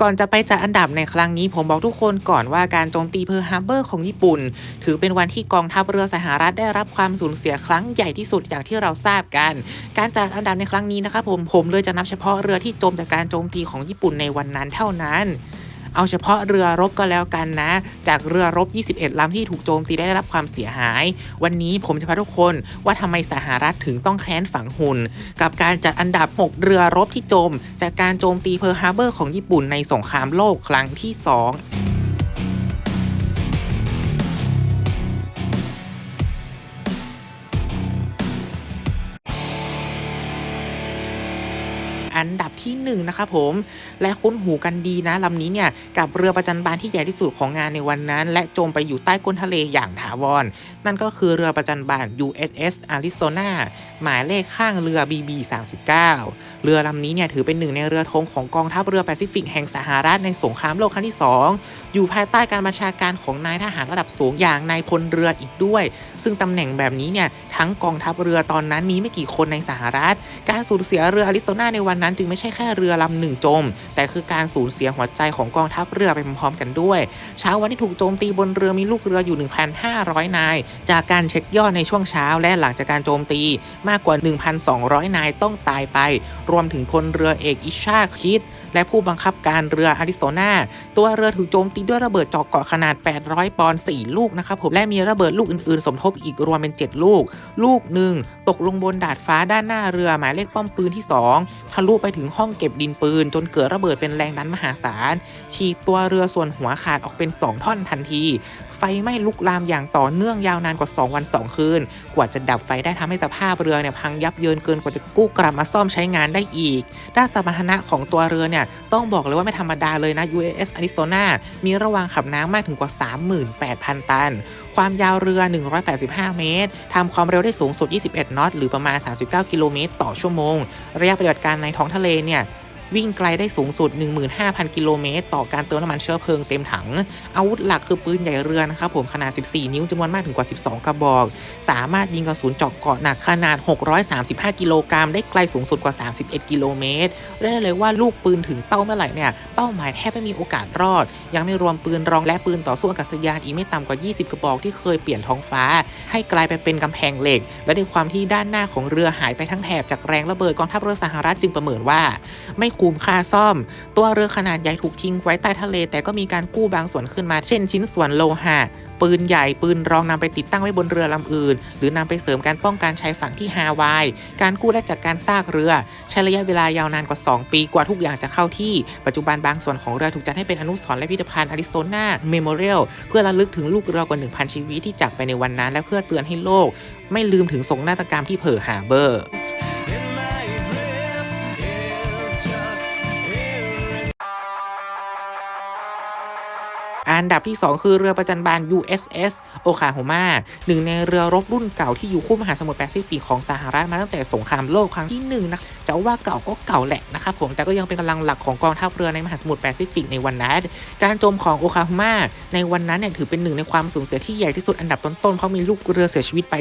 ก่อนจะไปจัดอันดับในครั้งนี้ผมบอกทุกคนก่อนว่าการโจมตีเพิร์ฮาร์เบอร์ของญี่ปุ่น ถือเป็นวันที่กองทัพเรือสหรัฐได้รับความสูญเสียครั้งใหญ่ที่สุดอย่างที่เราทราบกัน การจัดอันดับในครั้งนี้นะครับผมผมเลยจะนับเฉพาะเรือที่จมจากการโจมตีของญี่ปุ่นในวันนั้นเท่านั้น เอาเฉพาะเรือรบก็แล้วกันนะ จากเรือรบ 21ลำที่ถูกโจมตีได้รับความเสียหาย วันนี้ผมจะพาทุกคนว่าทำไมสหรัฐถึงต้องแค้นฝังหุ่น กับการจัดอันดับ 6 เรือรบที่จม จากการโจมตีเพิร์ฮาร์เบอร์ของญี่ปุ่นในสงครามโลกครั้งที่ 2 อันดับที่1นะครับผม และคุ้นหูกันดีนะลำนี้เนี่ยกับเรือประจันบานที่ใหญ่ที่สุดของงานในวันนั้น และจมไปอยู่ใต้ก้นทะเลอย่างถาวร นั่นก็คือเรือประจันบาน USS Arizona หมายเลขข้างเรือ BB 39เรือลำนี้เนี่ยถือเป็นหนึ่งในเรือธงของกองทัพเรือแปซิฟิกแห่งสหรัฐในสงครามโลกครั้งที่ 2 อยู่ภายใต้การบัญชาการของนายทหารระดับสูงอย่างนายพลเรืออีกด้วย ซึ่งตำแหน่งแบบนี้เนี่ยทั้งกองทัพเรือตอนนั้นมีไม่กี่คนในสหรัฐ การสูญเสียเรืออาริโซนาในวันนั้นจึงไม่ใช่แค่เรือลำหนึ่งจม แต่คือการสูญเสียหัวใจของกองทัพเรือไปพร้อมๆกันด้วย เช้าวันที่ถูกโจมตีบนเรือมีลูกเรืออยู่ 1,500 นาย จากการเช็คยอดในช่วงเช้าและหลังจากการโจมตีมากกว่า 1,200 นายต้องตายไป รวมถึงพลเรือเอกอิชาคิด และผู้บังคับการเรืออาริโซนาตัวเรือถูกโจมตีด้วยระเบิดเจาะเกาะขนาด 800 ปอนด์4ลูกนะครับผมและมีระเบิดลูกอื่นๆ สมทบอีกรวมเป็น 7 ลูก ลูกหนึ่งตกลงบนดาดฟ้าด้านหน้าเรือหมายเลขป้อมปืนที่ 2 ทะลุลุไปถึงห้องเก็บดินปืน จนเกิดระเบิดเป็นแรงดันมหาศาล ฉีกตัวเรือส่วนหัวขาดออกเป็น 2 ท่อนทันที ไฟไหม้ลุกลามอย่างต่อเนื่องยาวนานกว่า 2 วัน 2 คืน กว่าจะดับไฟได้ทำให้สภาพเรือเนี่ยพังยับเยินเกินกว่าจะกู้กลับมาซ่อมใช้งานได้อีก ด้านสมรรถนะของตัวเรือเนี่ยต้องบอกเลยว่าไม่ธรรมดาเลยนะ USS Arizona มีระวางขับน้ำมากถึงกว่า 38,000 ตันความยาวเรือ 185 เมตร ทำความเร็วได้สูงสุด 21 นอต หรือประมาณ 39 กิโลเมตร ต่อชั่วโมง ระยะปฏิบัติการในท้องทะเลเนี่ย วิ่งไกลได้สูงสุด 15,000 กิโลเมตร ต่อการเติมน้ำมันเชื้อเพลิงเต็มถัง อาวุธหลักคือปืนใหญ่เรือนะครับผมขนาด 14 นิ้วจำนวนมากถึงกว่า 12 กระบอก สามารถยิงกระสุนเจาะเกาะหนักขนาด 635 กิโลกรัมได้ไกลสูงสุดกว่า 31 กิโลเมตรเรียกได้เลยว่าลูกปืนถึงเป้าเมื่อไหร่เนี่ยเป้าหมายแทบไม่มีโอกาสรอด ยังไม่รวมปืนรองและปืนต่อสู้อากาศยานอีกไม่ต่ำกว่า 20 กระบอกที่เคยเปลี่ยนท้องฟ้า ให้กลายไปเป็นกำแพงเหล็ก และในความที่ด้านหน้าของเรือหายไปทั้งแถบจากแรงระเบิดกองทัพเรือสหรัฐจึงประเมินว่า ไม่คุ้มค่าซ่อม ตัวเรือขนาดใหญ่ถูกทิ้งไว้ใต้ทะเล แต่ก็มีการกู้บางส่วนขึ้นมา เช่น ชิ้นส่วนโลหะปืนใหญ่ปืนรองนำไปติดตั้งไว้บนเรือลำอื่น หรือนำไปเสริมการป้องกันชายฝั่งที่ฮาวาย การกู้และจัดการซากเรือ ใช้ระยะเวลายาวนานกว่า 2 ปีกว่าทุกอย่างจะเข้าที่ ปัจจุบันบางส่วนของเรือถูกจัดให้เป็นอนุสรณ์และพิพิธภัณฑ์อาริโซนาเมโมเรียลเพื่อระลึกถึงลูกเรือกว่า 1,000 ชีวิตที่จากไปในวันนั้น และเพื่อเตือนให้โลก ไม่ลืมถึงสงนาฏกรรมที่เพิร์ลฮาร์เบอร์ อันดับที่ 2 คือเรือประจันบาน USS โอคาโฮมาหนึ่งในเรือรบรุ่นเก่าที่อยู่คู่มหาสมุทรแปซิฟิกของสหรัฐมาตั้งแต่สงครามโลกครั้งที่1นงนะจะว่าเก่าก็เก่าแหละนะครับผมแต่ก็ยังเป็นกำลังหลักของกองทัพเรือในมหาสมุทรแปซิฟิกในวันนั้น การโจมของโอคาโฮมาในวันนั้นเนี่ยถือเป็นหนึ่งในความสูญเสียที่ใหญ่ที่สุดอันดับต้นๆเพราะมีลูกเรือเสียชีวิตไป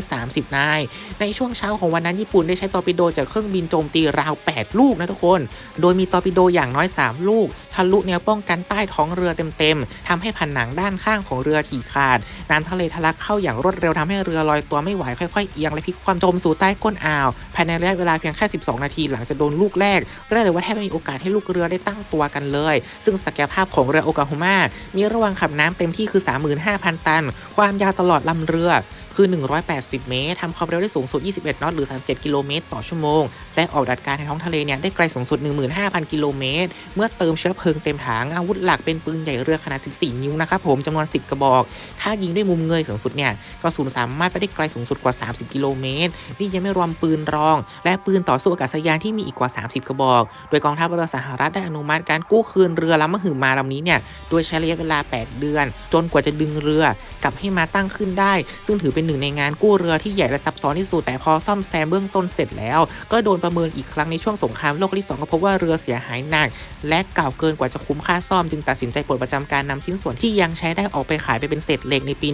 430 นาย ในช่วงเช้าของวันนั้นญี่ปุ่นได้ใช้ตอร์ปิโดจากเครื่องบินโจมตีราว 8 ลูกนะทุกคน โดยมีตอร์ปิโดอย่างน้อย 3 ลูก ทะลุแนวป้องกันใต้ท้องเรือเต็มๆทำให้ผนังด้านข้างของเรือฉีกขาด น้ำทะเลทะลักเข้าอย่างรวดเร็วทำให้เรือลอยตัวไม่ไหวค่อยๆเอียงและพลิกความจมสู่ใต้ก้นอ่าว ภายในระยะเวลาเพียงแค่ 12 นาทีหลังจากโดนลูกแรกเรียกเลยว่าแทบไม่มีโอกาสให้ลูกเรือได้ตั้งตัวกันเลย ซึ่งศักยภาพของเรือโอกาโฮมามีระวังขับน้ำเต็มที่คือ 35,000 ตัน ความยาวตลอดลำเรือคือ 180 เมตรทำความเร็วได้สูงสุด 21 นอตหรือ 37 กิโลเมตรต่อชั่วโมง และออกดัดการในท้องทะเลเนี่ยได้ไกลสูงสุด 15,000 กิโลเมตร เมื่อเติมเชื้อเพลิงเต็มถังอาวุธหลักเป็นปืนใหญ่เรือขนาด 14 นิ้วนะครับผมจำนวน 10 กระบอก ถ้ายิงด้วยมุมเงยสูงสุดเนี่ยกระสุนสามารถไปได้ไกลสูงสุดกว่า 30 กิโลเมตร นี่ยังไม่รวมปืนรอง และปืนต่อสู้อากาศยานที่มีอีกกว่า 30 กระบอก โดยกองทัพเรือสหรัฐได้อนุมัติการกู้คืนเรือลำมหึมาลำนี้เนี่ยโดยใช้ระยะเวลา 8 เดือน จนกว่าจะดึงเรือกลับให้มาตั้งขึ้นได้ ซึ่งถือเป็นเป็นหนึ่งในงานกู้เรือที่ใหญ่และซับซ้อนที่สุด แต่พอซ่อมแซมเบื้องต้นเสร็จแล้ว ก็โดนประเมินอีกครั้งในช่วงสงครามโลกครั้งที่สองก็พบว่าเรือเสียหายหนัก และเก่าเกินกว่าจะคุ้มค่าซ่อม จึงตัดสินใจปลดประจำการนำชิ้นส่วนที่ยังใช้ได้ออกไปขายไปเป็นเศษเหล็กในปี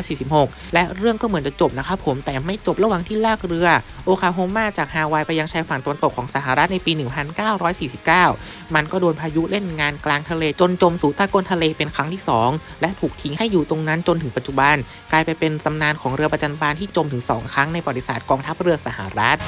1946 และเรื่องก็เหมือนจะจบนะครับผมแต่ไม่จบระหว่างที่ลากเรือ โอคาโฮมาจากฮาวายไปยังชายฝั่งตะวันตกของสหรัฐในปี 1949 มันก็โดนพายุเล่นงานกลางทะเลจนจมสู่ใต้ก้นทะเลเป็นครั้งที่ 2 และถูกทิ้งให้อยู่ตรงนั้นจนถึงปัจจุบัน กลายไปเป็นตำนานของเรือประจันบานที่จมถึง 2 ครั้งในประวัติศาสตร์กองทัพเรือสหรัฐ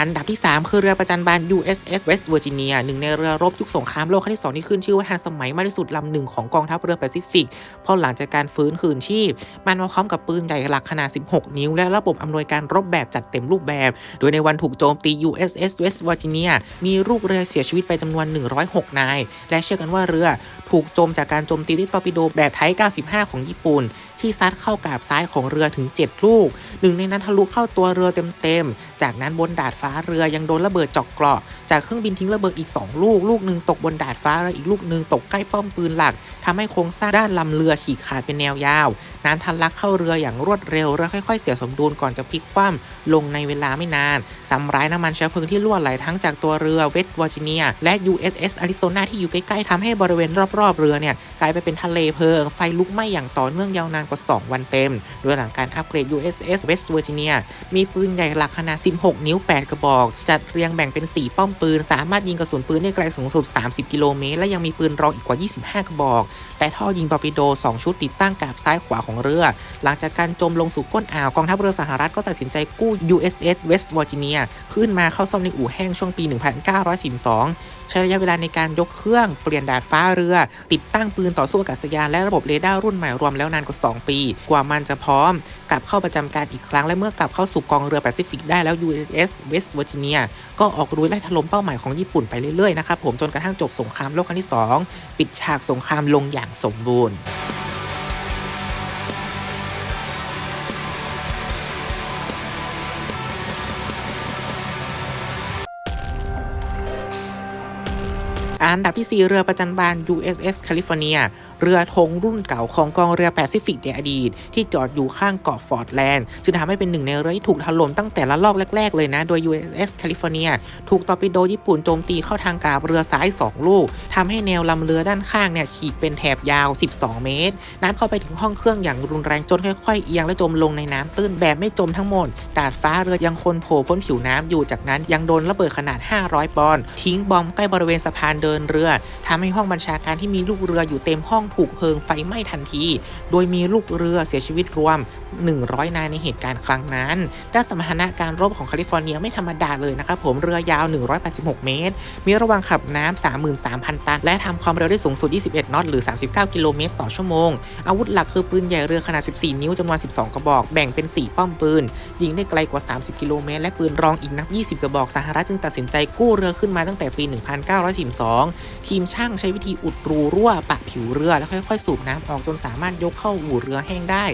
อันดับที่ 3 คือเรือประจันบาน USS West Virginia หนึ่งในเรือรบยุคสงครามโลกครั้งที่2ที่ขึ้นชื่อว่าทันสมัยมากที่สุดลำหนึ่งของกองทัพเรือแปซิฟิกพราะหลังจากการฟื้นคืนชีพ มันมาพร้อมกับปืนใหญ่หลักขนาด 16 นิ้ว และระบบอำนวยการรบแบบจัดเต็มรูปแบบ โดยในวันถูกโจมตี USS West Virginia มีลูกเรือเสียชีวิตไปจำนวน 106 นาย และเชื่อกันว่าเรือถูกโจมจากการโจมตีด้วยตอร์ปิโดแบบไทป์95 ของญี่ปุ่น ที่ซัดเข้ากาบซ้ายของเรือถึง 7 ลูก หนึ่งในนั้นทะลุเข้าตัวเรือเต็มๆ จากนั้นบนดาดฟ้าเรือยังโดนระเบิดจอกเกราะ จากเครื่องบินทิ้งระเบิดอีก 2 ลูก ลูกหนึ่งตกบนดาดฟ้าและอีกลูกหนึ่งตกใกล้ป้อมปืนหลักทำให้โครงสร้างด้านลำเรือฉีกขาดเป็นแนวยาว น้ำทันลักเข้าเรืออย่างรวดเร็วและค่อยๆ เสียสมดุลก่อนจะพลิกคว่ำลงในเวลาไม่นานซ้ำร้ายน้ำมันเชื้อเพลิงที่รั่วไหลทั้งจากตัวเรือเวสต์วอร์จิเนีย และ USS อาริโซนาที่อยู่ใกล้ๆทำให้บริเวณรอบๆเรือเนี่ยกลายไปเป็นทะเลเพลิงไฟลุกไหม้อย่างต่อเนื่องยาวนานกว่า 2 วันเต็ม โดยหลังการอัปเกรด USS West Virginia มีปืนใหญ่หลักขนาด 16 นิ้ว 8 กระบอก จัดเรียงแบ่งเป็น 4 ป้อมปืน สามารถยิงกระสุนปืนได้ไกลสูงสุด 30 กิโลเมตร และยังมีปืนรองอีกกว่า 25 กระบอก และท่อยิงตอร์ปิโด 2 ชุดติดตั้งกาบซ้ายขวาของเรือ หลังจากการจมลงสู่ก้นอ่าวกองทัพเรือสหรัฐก็ตัดสินใจกู้ USS West Virginia ขึ้นมาเข้าซ่อมในอู่แห้งช่วงปี 1942 ใช้ระยะเวลาในการยกเครื่องเปลี่ยนดาดฟ้าเรือ ติดตั้งปืนต่อสู้อากาศยานและระบบเรดาร์รุ่นใหม่รวมแล้วนานกว่า2 ปี กว่ามันจะพร้อม กลับเข้าประจำการอีกครั้งและเมื่อกลับเข้าสู่กองเรือแปซิฟิกได้แล้ว USS West Virginia ก็ออกรุยไล่ถล่มเป้าหมายของญี่ปุ่นไปเรื่อยๆนะครับผมจนกระทั่งจบสงครามโลกครั้งที่ 2 ปิดฉากสงครามลงอย่างสมบูรณ์ อันดับที่ 4 เรือประจันบาน USS California เรือธงรุ่นเก่าของกองเรือแปซิฟิกในอดีต ที่จอดอยู่ข้างเกาะฟอร์ดแลนด์จึงทำให้เป็นหนึ่งในเรือที่ถูกถล่มตั้งแต่ละลอกแรก ๆ เลยนะ โดย USS California ถูกตอร์ปิโดญี่ปุ่นโจมตีเข้าทางกาบเรือซ้าย 2 ลูกทำให้แนวลำเรือด้านข้างเนี่ยฉีกเป็นแถบยาว 12 เมตร น้ำเข้าไปถึงห้องเครื่องอย่างรุนแรงจนค่อยๆเอียงและจมลงในน้ำตื้นแบบไม่จมทั้งหมดดาดฟ้าเรือยังคงโผล่พ้นผิวน้ำอยู่จากนั้นยังโดนระเบิดขนาด 500 ปอนด์ทิ้งบอมใกล้บริเวณสะพานเดินเรือทำให้ห้องบัญชาการที่มีลูกเรืออยู่เต็มห้องถูกเพลิงไฟไหม้ทันที โดยมีลูกเรือเสียชีวิตรวม 100 นายในเหตุการณ์ครั้งนั้น ด้านสมรรถนะการรบของแคลิฟอร์เนียไม่ธรรมดาเลยนะครับผมเรือยาว 186 เมตร มีระว่างขับน้ำ33,000 ตัน และทำความเร็วได้สูงสุด 21 นอตหรือ 39 กิโลเมตรต่อชั่วโมง อาวุธหลักคือปืนใหญ่เรือขนาด 14 นิ้วจำนวน 12 กระบอก แบ่งเป็น 4 ป้อมปืน ยิงได้ไกลกว่า 30 กิโลเมตร และปืนรองอีกนับ 20 กระบอก สหรัฐจึงตัดสินใจกู้เรือขึ้นมาตั้งแต่ปี 1942ทีมช่างใช้วิธีอุดรูรั่วปะผิวเรือ แล้วค่อยๆ สูบน้ำออกจนสามารถยกเข้าอู่เรือแห้งได้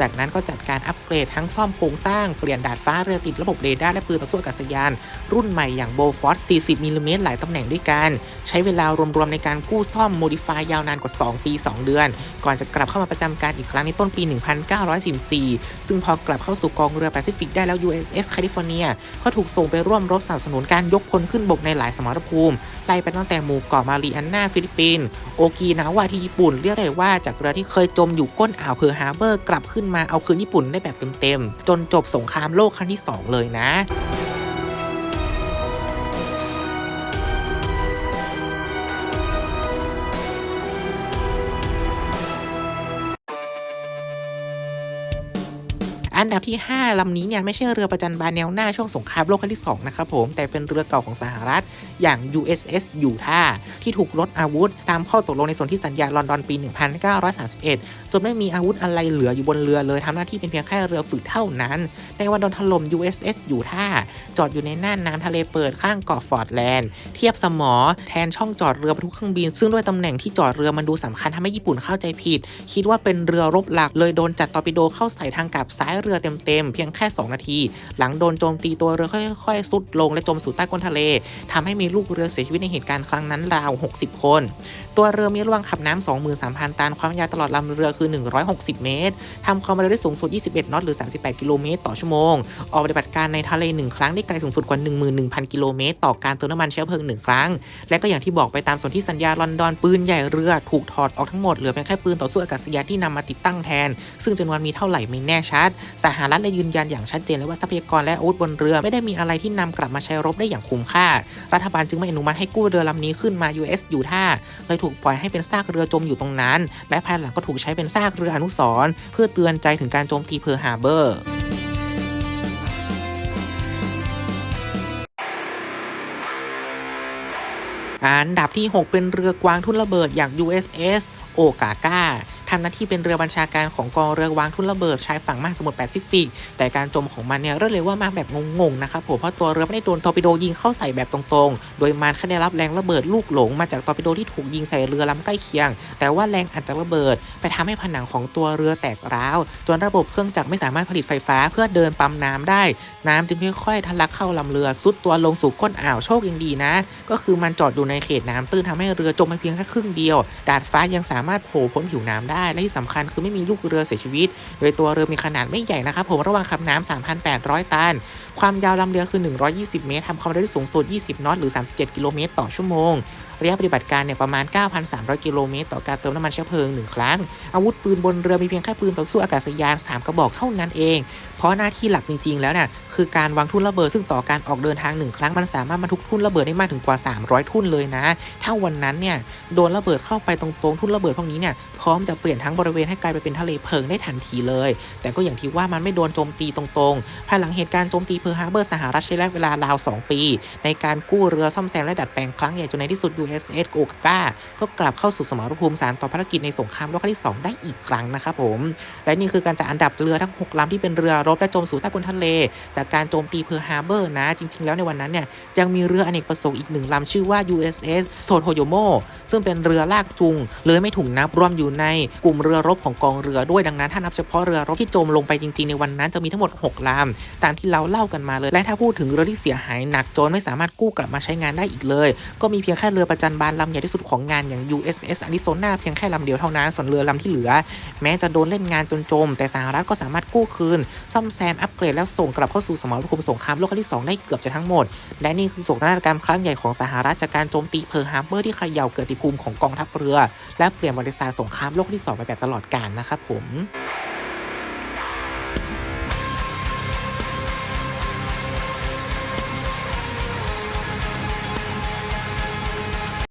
จากนั้นก็จัดการอัปเกรดทั้งซ่อมโครงสร้างเปลี่ยนดาดฟ้าเรือติดระบบเรดาร์และปืนต่อสู้อากาศยาน รุ่นใหม่อย่างโบฟอร์40มิลลิเมตรหลายตำแหน่งด้วยกัน ใช้เวลารวมๆในการกู้ซ่อมโมดิฟายยาวนานกว่า 2 ปี 2 เดือน ก่อนจะกลับเข้ามาประจำการอีกครั้งในต้นปี 1944 ซึ่งพอกลับเข้าสู่กองเรือแปซิฟิกได้แล้ว USS California ก็ถูกส่งไปร่วมรบสนับสนุนการยกพลขึ้นบกในหลายสมรภูมิไล่ไปตั้งแต่หมูเกาะมารีอันนาฟิลิปปินส์โอกินาวาที่ญี่ปุ่นเรียกได้ว่าจากเรือที่เคยจมอยู่ก้นอ่าวเพอร์ฮาร์เบอร์ กลับขึ้นมาเอาคืนญี่ปุ่นได้แบบเต็มๆจนจบสงครามโลกครั้งที่ 2 เลยนะ ที่ 5 ลำนี้เนี่ยไม่ใช่เรือประจันบานแนวหน้าช่วงสงครามโลกครั้งที่2นะครับผมแต่เป็นเรือเก่าของสหรัฐอย่าง USS ยูท่าที่ถูกลดอาวุธ ตามข้อตกลงในส่วนที่สัญญาลอนดอนปี 1931 จนไม่มีอาวุธอะไรเหลืออยู่บนเรือเลยทำหน้าที่เป็นเพียงแค่เรือฝึกเท่านั้น ในวันโดนถล่ม USS ยูท่าจอดอยู่ในน่านน้ำทะเลเปิดข้างเกาะฟอร์ดแลนด์เทียบสมอแทนช่องจอดเรือบรรทุกเครื่องบิน ซึ่งด้วยตำแหน่งที่จอดเรือมันดูสำคัญทำให้ญี่ปุ่นเข้าใจผิด คิดว่าเป็นเรือรบหลักเลยโดนจัดตอร์ปิโดเข้าใส่ทางกาบซ้ายเรือเต็มๆเพียงแค่ 2 นาที หลังโดนโจมตีตัวเรือค่อยๆซุดลงและจมสู่ใต้ก้นทะเลทำให้มีลูกเรือเสียชีวิตในเหตุการณ์ครั้งนั้นราว 60 คน ตัวเรือมีระวางขับน้ำ23,000 ตัน ความยาวตลอดลำเรือคือ 160 เมตรทำความเร็วได้สูงสุด 21 นอตหรือ 38 กิโลเมตรต่อชั่วโมง ออกปฏิบัติการในทะเล 1 ครั้งได้ไกลสูงสุดกว่า 11,000 กิโลเมตร ต่อการเติมน้ำมันเชื้อเพลิง 1 ครั้ง และก็อย่างที่บอกไปตามสนธิสัญญาลอนดอนปืนใหญ่เรือถูกถอดออกทั้งหมดเหลือเพียงแค่ปืนต่อสู้อากาศยานที่นำมาติดตั้งแทน ซึ่งจำนวนมีเท่าไหร่ไม่แน่ชัดสหรัฐเลยยืนยันอย่างชัดเจนเลยว่าทรัพยากรและอาวุธบนเรือ ไม่ได้มีอะไรที่นำกลับมาใช้รบได้อย่างคุ้มค่า รัฐบาลจึงไม่อนุมัติให้กู้เรือลำนี้ขึ้นมา US อยู่ท่าเลยถูกปล่อยให้เป็นซากเรือจมอยู่ตรงนั้น และภายหลังก็ถูกใช้เป็นซากเรืออนุสรณ์เพื่อเตือนใจถึงการโจมตีเพิร์ฮาร์เบอร์อันดับที่ 6 เป็นเรือกวางทุ่นระเบิดอย่าง USS โอกาก้า ทำหน้าที่เป็นเรือบัญชาการของกองเรือวางทุ่นระเบิดชายฝั่งมหาสมุทรแปซิฟิก แต่การจมของมันเนี่ยเรียกเลยว่ามากแบบงงๆนะครับผมเพราะตัวเรือไม่ได้โดนทอร์ปิโดยิงเข้าใส่แบบตรงๆ โดยมันแค่ได้รับแรงระเบิดลูกหลงมาจากทอร์ปิโดที่ถูกยิงใส่เรือลำใกล้เคียง แต่ว่าแรงอัดจากระเบิด ไปทำให้ผนังของตัวเรือแตกร้าวจนระบบเครื่องจักรไม่สามารถผลิตไฟฟ้าเพื่อเดินปั๊มน้ำได้ น้ำจึงค่อยๆทะลักเข้าลำเรือซุดตัวลงสู่ก้นอ่าวโชคยังดีนะ ก็คือมันจอดอยู่ในเขตน้ำตื้นทำให้เรือจมไปเพียงแค่ครึ่งเดียว ดาดฟ้ายังสามารถโผล่พ้นผิวน้ำได้และที่สำคัญคือไม่มีลูกเรือเสียชีวิต โดยตัวเรือมีขนาดไม่ใหญ่นะครับผมระหว่างขับน้ำ3,800 ตัน ความยาวลำเรือคือ 120 เมตรทำความเร็วสูงสุด 20 นอตหรือ 37 กิโลเมตรต่อชั่วโมง ระยะปฏิบัติการเนี่ยประมาณ 9,300 กิโลเมตรต่อการเติมน้ำมันเชื้อเพลิง 1 ครั้ง อาวุธปืนบนเรือมีเพียงแค่ปืนต่อสู้อากาศยาน 3 กระบอกเท่านั้นเอง เพราะหน้าที่หลักจริง ๆ แล้วเนี่ยคือการวางทุ่นระเบิดซึ่งต่อการออกเดินทางหนึ่งครั้งมันสามารถบรรทุกทุ่นระเบิดได้มากถึงกว่า 300 ทุ่นเลยนะ ถ้าวันนั้นเนี่ยโดนระเบิดเข้าไปตรงๆทุ่นระเบิดพวกนี้เนี่ยพร้อมจะเปลี่ยนทั้งบริเวณให้กลายไปเป็นทะเลเพลิงได้ทันทีเลย แต่ก็อย่างที่ว่ามันไม่โดนโจมตีตรงๆ ภายหลังเหตุการณ์โจมตีเพิร์ฮาร์เบอร์สหรัฐใช้ระยะเวลาราว 2 ปี ในการกู้เรือซ่อมแซมและดัดแปลงครั้งใหญ่จนในที่สุด USS โอกาก้าก็กลับเข้าสู่สมรภูมิสารต่อภารกิจในสงครามโลกครั้งที่ 2 ได้อีกครั้งนะครับผม และนี่คือการจัดอันดับเรือทั้ง 6ลำที่เป็นเรือรบและจมสู่ใต้ก้นทะเล จากการโจมตีเพิร์ฮาร์เบอร์นะ จริง ๆ แล้วในวันนั้นเนี่ยยังมีเรืออเนกประสงค์อีกหนึ่งลำชื่อว่า USS โซโทโยโมซึ่งเป็นเรือลากจูงเลยไม่ถูกนับรวมอยู่ในกลุ่มเรือรบของกองเรือด้วยดังนั้นถ้านับเฉพาะเรือรบที่จมลงไปจริงๆในวันนั้นจะมีทั้งหมด 6ลำตามที่เราเล่ากันมาเลย และถ้าพูดถึงเรือที่เสียหายหนักจนไม่สามารถกู้กลับมาใช้งานได้อีกเลย ก็มีเพียงแค่เรือประจันบานลำใหญ่ที่สุดของงานอย่าง USS Arizona เพียงแค่ลำเดียวเท่านั้นส่วนเรือลำที่เหลือ แม้จะโดนเล่นงานจนจม แต่สหรัฐก็สามารถกู้คืน ซ่อมแซมอัปเกรดแล้วส่งกลับเข้าสู่สมรภูมิสงครามโลกครั้งที่ 2 ได้เกือบจะทั้งหมด และนี่คือโศกนาฏกรรมครั้งใหญ่ของสหรัฐจากการโจมตีเพิร์ฮาร์เบอร์ที่เขย่าเกิดติภูมิของกองทัพเรือ และเปลี่ยนบริษัทสงครามโลกที่สองไปแบบตลอดกาลนะครับผม